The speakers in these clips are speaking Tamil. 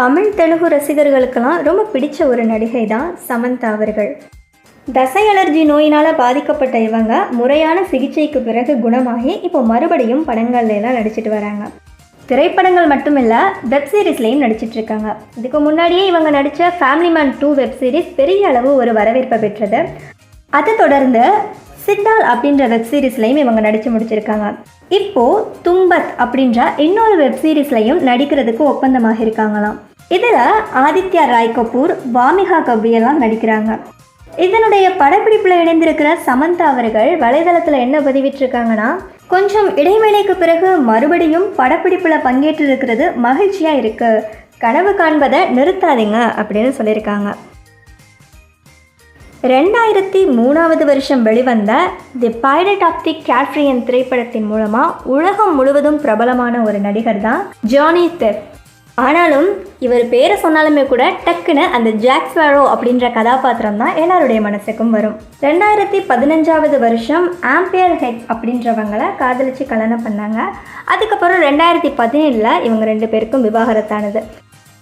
தமிழ் தெலுங்கு ரசிகர்களுக்கெல்லாம் ரொம்ப பிடிச்ச ஒரு நடிகை தான் சமந்தா அவர்கள். தசை அலர்ஜி நோயினால் பாதிக்கப்பட்ட இவங்க முறையான சிகிச்சைக்கு பிறகு குணமாகி இப்போ மறுபடியும் படங்கள்லாம் நடிச்சிட்டு வராங்க. திரைப்படங்கள் மட்டுமில்ல வெப் சீரிஸ்லேயும் நடிச்சிட்டு இருக்காங்க. இதுக்கு முன்னாடியே இவங்க நடித்த family man two web series பெரிய அளவு ஒரு வரவேற்பை பெற்றது. அதை தொடர்ந்து சித்தால் அப்படின்ற வெப் சீரிஸ்லையும் இவங்க நடித்து முடிச்சிருக்காங்க. இப்போது தும்பத் அப்படின்ற இன்னொரு வெப் சீரிஸ்லையும் நடிக்கிறதுக்கு ஒப்பந்தமாக இருக்காங்களாம். இதில் ஆதித்யா ராய் கபூர் வாமிகா கவ்வியெல்லாம் நடிக்கிறாங்க. இதனுடைய படப்பிடிப்பில் இணைந்திருக்கிற சமந்தா அவர்கள் வலைதளத்தில் என்ன பதிவிட்டிருக்காங்கன்னா கொஞ்சம் இடைவேளைக்கு பிறகு மறுபடியும் படப்பிடிப்பில் பங்கேற்று இருக்கிறது மகிழ்ச்சியாக இருக்குது கனவு காண்பதை நிறுத்தாதீங்க அப்படின்னு சொல்லியிருக்காங்க. ரெண்டாயிரத்தி மூணாவது வருஷம் வெளிவந்த தி பைரட் ஆஃப் தி கேட்ரியன் திரைப்படத்தின் மூலமாக உலகம் முழுவதும் பிரபலமான ஒரு நடிகர் தான் ஜானி தெப். ஆனாலும் இவர் பேரை சொன்னாலுமே கூட டக்குன்னு அந்த ஜாக் ஸ்வாரோ அப்படின்ற கதாபாத்திரம் தான் எல்லாருடைய மனசுக்கும் வரும். ரெண்டாயிரத்தி பதினஞ்சாவது வருஷம் ஆம்பியர் ஹெட் அப்படின்றவங்கள காதலிச்சு கல்யாணம் பண்ணாங்க. அதுக்கப்புறம் ரெண்டாயிரத்தி பதினேழில் இவங்க ரெண்டு பேருக்கும் விவாகரத்தானது.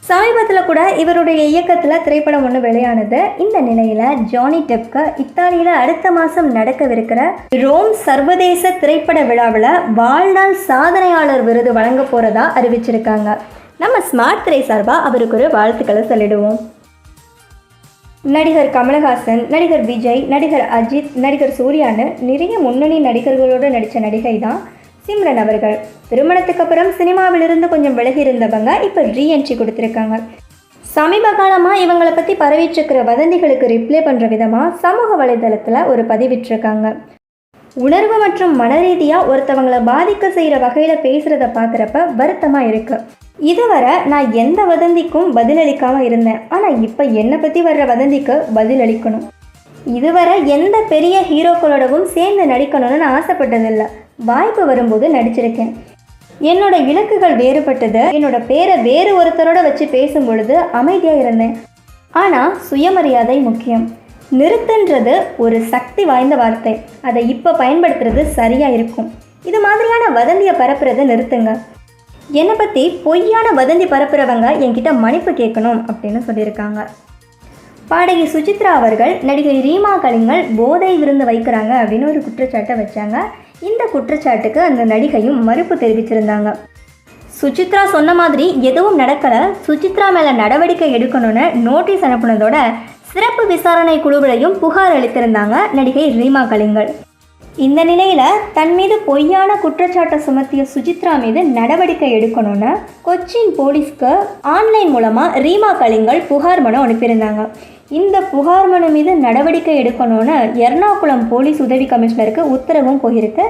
சமீபத்தில் கூட இவருடைய இயக்கத்தில் திரைப்படம் ஒன்று வெளியானது. இந்த நிலையில் ஜானி டெப்க்கு இத்தாலியில் அடுத்த மாதம் நடக்கவிருக்கிற ரோம் சர்வதேச திரைப்பட விழாவில் வாழ்நாள் சாதனையாளர் விருது வழங்க போகிறதா அறிவிச்சிருக்காங்க. நம்ம ஸ்மார்ட் திரை சார்பாக அவருக்கு ஒரு வாழ்த்துக்களை சொல்லிடுவோம். நடிகர் கமலஹாசன் நடிகர் விஜய் நடிகர் அஜித் நடிகர் சூர்யான்னு நிறைய முன்னணி நடிகர்களோடு நடித்த நடிகை தான் சிம்ரன் அவர்கள். திருமணத்துக்கு அப்புறம் சினிமாவிலிருந்து கொஞ்சம் விலகி இருந்தவங்க இப்போ ரீஎன்ட்ரி கொடுத்துருக்காங்க. சமீப காலமாக இவங்களை பற்றி பரவிட்டிருக்கிற வதந்திகளுக்கு ரிப்ளை பண்ணுற விதமாக சமூக வலைதளத்தில் ஒரு பதிவிட்டிருக்காங்க. உணர்வு மற்றும் மனரீதியாக ஒருத்தவங்களை பாதிக்க செய்கிற வகையில் பேசுகிறத பார்க்குறப்ப வருத்தமாக இருக்குது இதுவரை நான் எந்த வதந்திக்கும் பதிலளிக்காமல் இருந்தேன். ஆனால் இப்போ என்னை பற்றி வர்ற வதந்திக்கு பதிலளிக்கணும். இதுவரை எந்த பெரிய ஹீரோக்களோடவும் சேர்ந்து நடிக்கணும்னு நான் ஆசைப்பட்டதில்லை. வாய்ப்பு வரும்போது நடிச்சிருக்கேன். என்னோட இலக்குகள் வேறுபட்டது. என்னோட பேரை வேறு ஒருத்தரோட வச்சு பேசும் பொழுது அமைதியாக இருந்தேன். ஆனால் சுயமரியாதை முக்கியம். நிறுத்துன்றது ஒரு சக்தி வாய்ந்த வார்த்தை. அதை இப்போ பயன்படுத்துறது சரியாக இருக்கும். இது மாதிரியான வதந்தியை பரப்புறதை நிறுத்துங்க. என்னை பற்றி பொய்யான வதந்தி பரப்புறவங்க என்கிட்ட மன்னிப்பு கேட்கணும் அப்படின்னு சொல்லியிருக்காங்க. பாடகி சுசித்ரா அவர்கள் நடிகை ரீமா கலிங்கல் போதை விருந்து வைக்கிறாங்க அப்படின்னு ஒரு குற்றச்சாட்டை வச்சாங்க. இந்த குற்றச்சாட்டுக்கு அந்த நடிகையும் மறுப்பு தெரிவிச்சிருந்தாங்க. சுசித்ரா சொன்ன மாதிரி எதுவும் நடக்கலை. சுசித்ரா மேலே நடவடிக்கை எடுக்கணும்னு நோட்டீஸ் அனுப்புனதோட சிறப்பு விசாரணை குழுவிலையும் புகார் அளித்திருந்தாங்க நடிகை ரீமா கலிங்கல் இந்த நிலையில் தன் மீது பொய்யான குற்றச்சாட்டை சுமத்திய சுஜித்ரா மீது நடவடிக்கை எடுக்கணும்னு கொச்சின் போலீஸ்க்கு ஆன்லைன் மூலமாக ரீமா கலிங்கல் புகார் மனு அனுப்பியிருந்தாங்க. இந்த புகார் மனு மீது நடவடிக்கை எடுக்கணும்னு எர்ணாகுளம் போலீஸ் உதவி கமிஷனருக்கு உத்தரவும் போயிருக்கு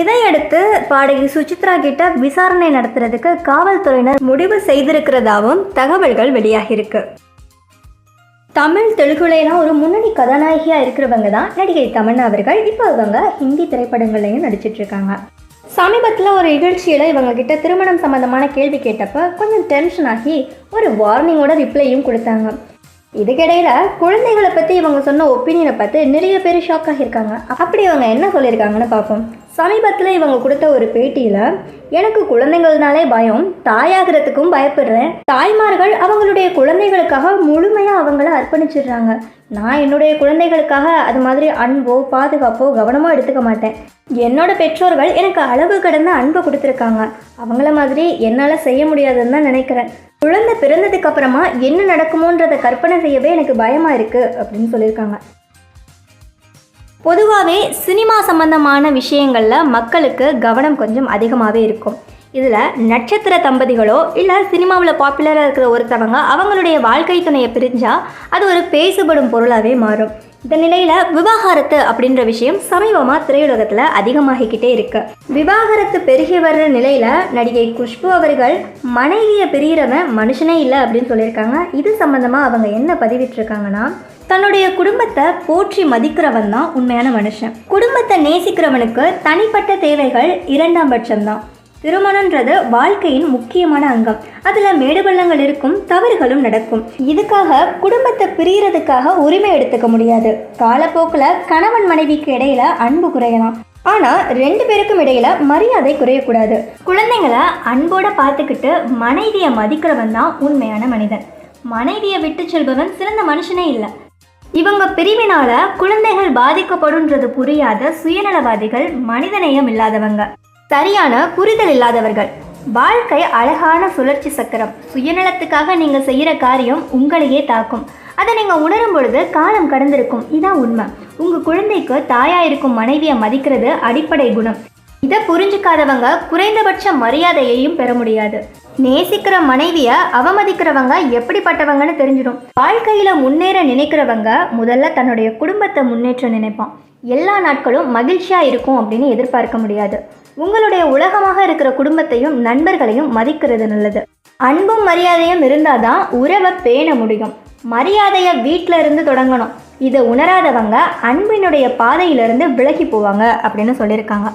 இதையடுத்து பாடகி சுசித்ரா கிட்ட விசாரணை நடத்துறதுக்கு காவல்துறையினர் முடிவு செய்திருக்கிறதாவும் தகவல்கள் வெளியாகியிருக்கு. தமிழ் தெலுங்குலையெல்லாம் ஒரு முன்னணி கதாநாயகியாக இருக்கிறவங்க தான் நடிகை தமன்னா அவர்கள். இப்போ இவங்க ஹிந்தி திரைப்படங்கள்லையும் நடிச்சிட்ருக்காங்க சமீபத்தில் ஒரு நிகழ்ச்சியில் இவங்க கிட்ட திருமணம் சம்மந்தமான கேள்வி கேட்டப்ப கொஞ்சம் டென்ஷன் ஆகி ஒரு வார்னிங்கோட ரிப்ளையும் கொடுத்தாங்க. இதுக்கிடையில குழந்தைகளை பற்றி இவங்க சொன்ன ஒப்பீனியனை பார்த்து நிறைய பேர் ஷாக் ஆகியிருக்காங்க. அப்படி இவங்க என்ன சொல்லியிருக்காங்கன்னு பார்ப்போம். சமீபத்தில் இவங்க கொடுத்த ஒரு பேட்டியில் எனக்கு குழந்தைங்கள்னாலே பயம். தாயாகிறதுக்கும் பயப்படுறேன். தாய்மார்கள் அவங்களுடைய குழந்தைகளுக்காக முழுமையாக அவங்கள அர்ப்பணிச்சிடுறாங்க. நான் என்னுடைய குழந்தைகளுக்காக அது மாதிரி அன்போ பாதுகாப்போ கவனமோ எடுத்துக்க மாட்டேன். என்னோட பெற்றோர்கள் எனக்கு அளவு கடந்த அன்பை கொடுத்துருக்காங்க. அவங்கள மாதிரி என்னால் செய்ய முடியாதுன்னு தான் நினைக்கிறேன். குழந்தை பிறந்ததுக்கு அப்புறமா என்ன நடக்குமோன்றதை கற்பனை செய்யவே எனக்கு பயமாக இருக்குது அப்படின்னு சொல்லியிருக்காங்க. பொதுவாகவே சினிமா சம்பந்தமான விஷயங்களில் மக்களுக்கு கவனம் கொஞ்சம் அதிகமாகவே இருக்கும். இதில் நட்சத்திர தம்பதிகளோ இல்லை சினிமாவில் பாப்புலராக இருக்கிற ஒருத்தவங்க அவங்களுடைய வாழ்க்கை துணையை பிரிஞ்சால் அது ஒரு பேசுபடும் பொருளாகவே மாறும். இந்த நிலையில் விவாகரத்து அப்படின்ற விஷயம் சமீபமாக திரையுலகத்தில் அதிகமாகிக்கிட்டே இருக்கு. விவாகரத்து பெருகி வர்ற நிலையில் நடிகை குஷ்பு அவர்கள் மனைவியை பிரிகிறவன் மனுஷனே இல்லை அப்படின்னு சொல்லியிருக்காங்க. இது சம்மந்தமாக அவங்க என்ன பதிவிட்டிருக்காங்கன்னா தன்னுடைய குடும்பத்தை போற்றி மதிக்கிறவன் தான் உண்மையான மனுஷன். குடும்பத்தை நேசிக்கிறவனுக்கு தனிப்பட்ட தேவைகள் இரண்டாம் பட்சம்தான். திருமணன்றது வாழ்க்கையின் முக்கியமான அங்கம். அதில் மேடுபள்ளங்கள் இருக்கும் தவறுகளும் நடக்கும். இதுக்காக குடும்பத்தை பிரியறதுக்காக உரிமை எடுத்துக்க முடியாது. காலப்போக்கில் கணவன் மனைவிக்கு இடையில அன்பு குறையலாம். ஆனால் ரெண்டு பேருக்கும் இடையில மரியாதை குறையக்கூடாது. குழந்தைங்களை அன்போட பார்த்துக்கிட்டு மனைவியை மதிக்கிறவன் தான் உண்மையான மனிதன். மனைவியை விட்டு செல்பவன் சிறந்த மனுஷனே இல்லை. இவங்க பிரிவினால குழந்தைகள் பாதிக்கப்படுன்றது புரியாத சுயநலவாதிகள் மனிதநேயம் இல்லாதவங்க. சரியான புரிதல் இல்லாதவர்கள். வாழ்க்கை அழகான சுழற்சி சக்கரம். சுயநலத்துக்காக நீங்கள் செய்கிற காரியம் உங்களையே தாக்கும். அதை நீங்கள் உணரும் பொழுது காலம் கடந்திருக்கும். இதான் உண்மை. உங்கள் குழந்தைக்கு தாயாக இருக்கும் மனைவியை மதிக்கிறது அடிப்படை குணம். இதை புரிஞ்சுக்காதவங்க குறைந்தபட்ச மரியாதையையும் பெற முடியாது. நேசிக்கிற மனைவிய அவமதிக்கிறவங்க எப்படிப்பட்டவங்கன்னு தெரிஞ்சிடும். வாழ்க்கையில முன்னேற நினைக்கிறவங்க முதல்ல தன்னுடைய குடும்பத்தை முன்னேற்ற நினைப்பான். எல்லா நாட்களும் மகிழ்ச்சியாக இருக்கும் அப்படின்னு எதிர்பார்க்க முடியாது. உங்களுடைய உலகமாக இருக்கிற குடும்பத்தையும் நண்பர்களையும் மதிக்கிறது நல்லது. அன்பும் மரியாதையும் இருந்தால் தான் உறவை பேண முடியும். மரியாதையை வீட்டில இருந்து தொடங்கணும். இதை உணராதவங்க அன்பினுடைய பாதையிலிருந்து விலகி போவாங்க அப்படின்னு சொல்லியிருக்காங்க.